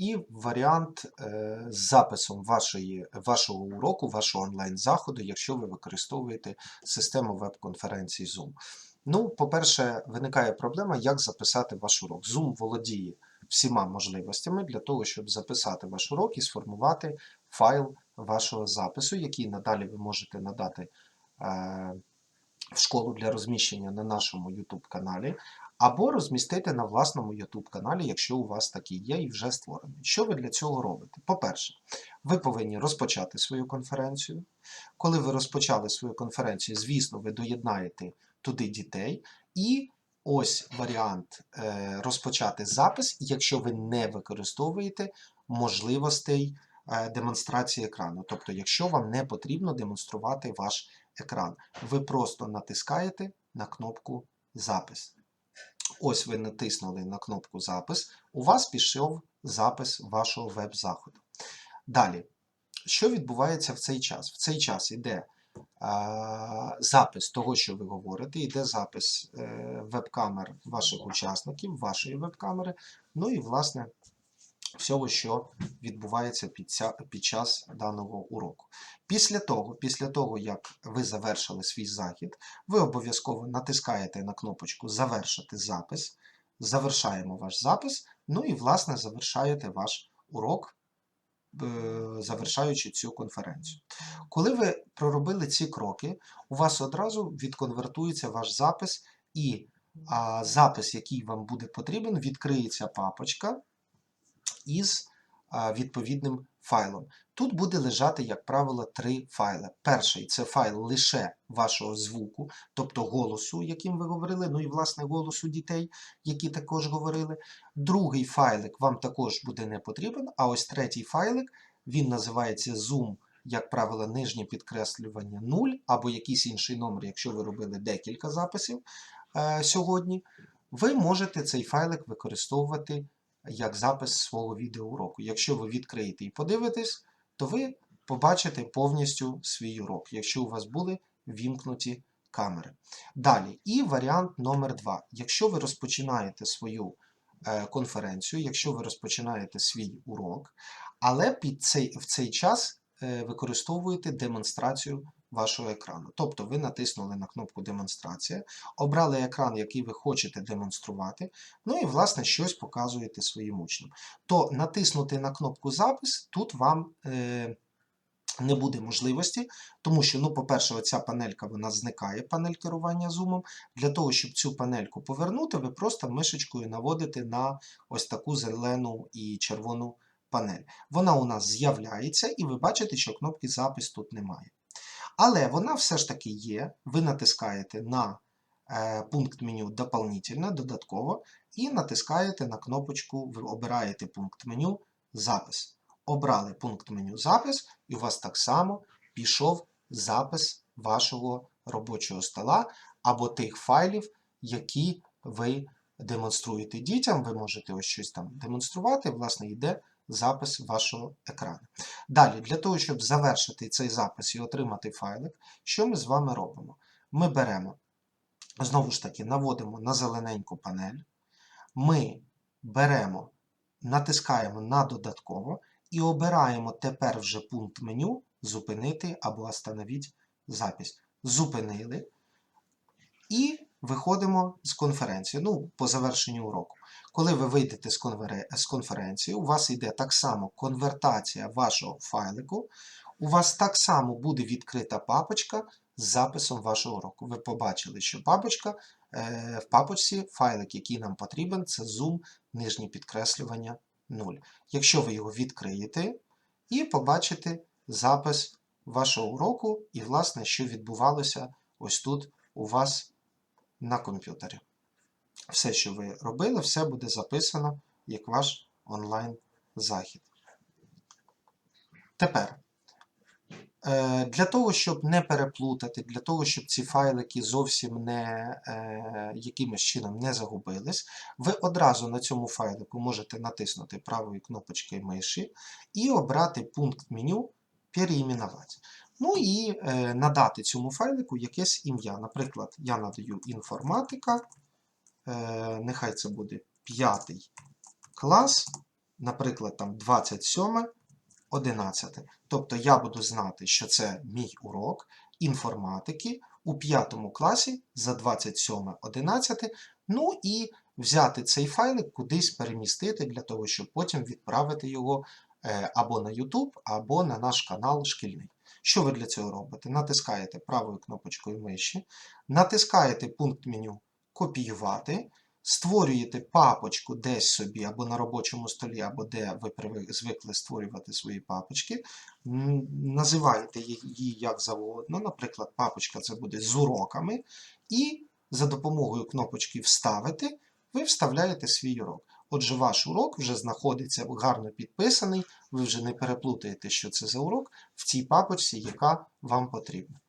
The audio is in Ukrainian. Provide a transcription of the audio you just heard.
і варіант е, з записом вашої, вашого уроку, вашого онлайн-заходу, якщо ви використовуєте систему веб-конференцій Zoom. Ну, по-перше, виникає проблема, як записати ваш урок. Zoom володіє всіма можливостями для того, щоб записати ваш урок і сформувати файл вашого запису, який надалі ви можете надати е, школу для розміщення на нашому YouTube каналі, або розмістити на власному YouTube каналі, якщо у вас такий є і вже створений. Що ви для цього робите? По-перше, ви повинні розпочати свою конференцію. Коли ви розпочали свою конференцію, звісно, ви доєднаєте туди дітей. І ось варіант е, розпочати запис, якщо ви не використовуєте можливостей е, демонстрації екрану. Тобто, якщо вам не потрібно демонструвати ваш екран, ви просто натискаєте на кнопку Запис. Ось ви натиснули на кнопку Запис, у вас пішов запис вашого веб-заходу. Далі, що відбувається в цей час? В цей час йде а, запис того, що ви говорите, йде запис е, веб-камер ваших учасників, вашої веб-камери, ну і, власне, всього, що відбувається під, ця, під час даного уроку. Після того, після того, як ви завершили свій захід, ви обов'язково натискаєте на кнопочку Завершити запис, завершаємо ваш запис, ну і, власне, завершаєте ваш урок, е, завершаючи цю конференцію. Коли ви проробили ці кроки, у вас одразу відконвертується ваш запис, і а, запис, який вам буде потрібен, відкриється папочка із відповідним файлом. Тут буде лежати, як правило, три файли. Перший це файл лише вашого звуку, тобто голосу, яким ви говорили, ну і власне голосу дітей, які також говорили. Другий файлик вам також буде не потрібен, а ось третій файлик, він називається Zoom, як правило, нижнє підкреслювання 0 або якийсь інший номер, якщо ви робили декілька записів е, сьогодні. Ви можете цей файлик використовувати як запис свого відеоуроку. Якщо ви відкриєте і подивитесь, то ви побачите повністю свій урок, якщо у вас були вімкнуті камери. Далі, і варіант номер 2. Якщо ви розпочинаєте свою е, конференцію, якщо ви розпочинаєте свій урок, але під цей, в цей час е, використовуєте демонстрацію вашого екрану. Тобто ви натиснули на кнопку Демонстрація, обрали екран, який ви хочете демонструвати, ну і, власне, щось показуєте своїм учням. То натиснути на кнопку Запис тут вам е, не буде можливості, тому що, ну, по-перше, оця панелька вона зникає, панель керування зумом. Для того, щоб цю панельку повернути, ви просто мишечкою наводите на ось таку зелену і червону панель. Вона у нас з'являється, і ви бачите, що кнопки запис тут немає. Але вона все ж таки є. Ви натискаєте на е, пункт меню Дополнительне, додатково, і натискаєте на кнопочку, ви обираєте пункт меню Запис. Обрали пункт меню Запис, і у вас так само пішов запис вашого робочого стола або тих файлів, які ви демонструєте дітям. Ви можете ось щось там демонструвати, власне, йде запис вашого екрану. Далі, для того, щоб завершити цей запис і отримати файлик, що ми з вами робимо? Ми беремо, знову ж таки, наводимо на зелененьку панель, ми беремо, натискаємо на додатково і обираємо тепер вже пункт меню Зупинити або остановіть запись. Зупинили. І виходимо з конференції, ну, по завершенню уроку. Коли ви вийдете з, конфер... з конференції, у вас йде так само конвертація вашого файлику, у вас так само буде відкрита папочка з записом вашого уроку. Ви побачили, що папочка, е, в папочці файлик, який нам потрібен, це Zoom, нижнє підкреслювання 0. Якщо ви його відкриєте і побачите запис вашого уроку, і, власне, що відбувалося ось тут у вас на комп'ютері. Все, що ви робили, все буде записано як ваш онлайн-захід. Тепер, е, для того, щоб не переплутати, для того, щоб ці файлики зовсім не е, якимось чином не загубились, ви одразу на цьому файлику можете натиснути правою кнопочкою миші і обрати пункт меню Переіменувати. Ну і е, надати цьому файлику якесь ім'я. Наприклад, я надаю інформатика. Е, нехай це буде п'ятий клас. наприклад, там 27, 11. Тобто я буду знати, що це мій урок інформатики у 5 класі за 27, 11. Ну і взяти цей файлик кудись перемістити для того, щоб потім відправити його е, або на YouTube, або на наш канал шкільний. Що ви для цього робите? Натискаєте правою кнопочкою миші, натискаєте пункт меню Копіювати, створюєте папочку десь собі або на робочому столі, або де ви звикли створювати свої папочки. Називаєте її як завгодно. Наприклад, папочка це буде з уроками. І за допомогою кнопочки Вставити ви вставляєте свій урок. Отже, ваш урок вже знаходиться гарно підписаний, ви вже не переплутаєте, що це за урок в цій папочці, яка вам потрібна.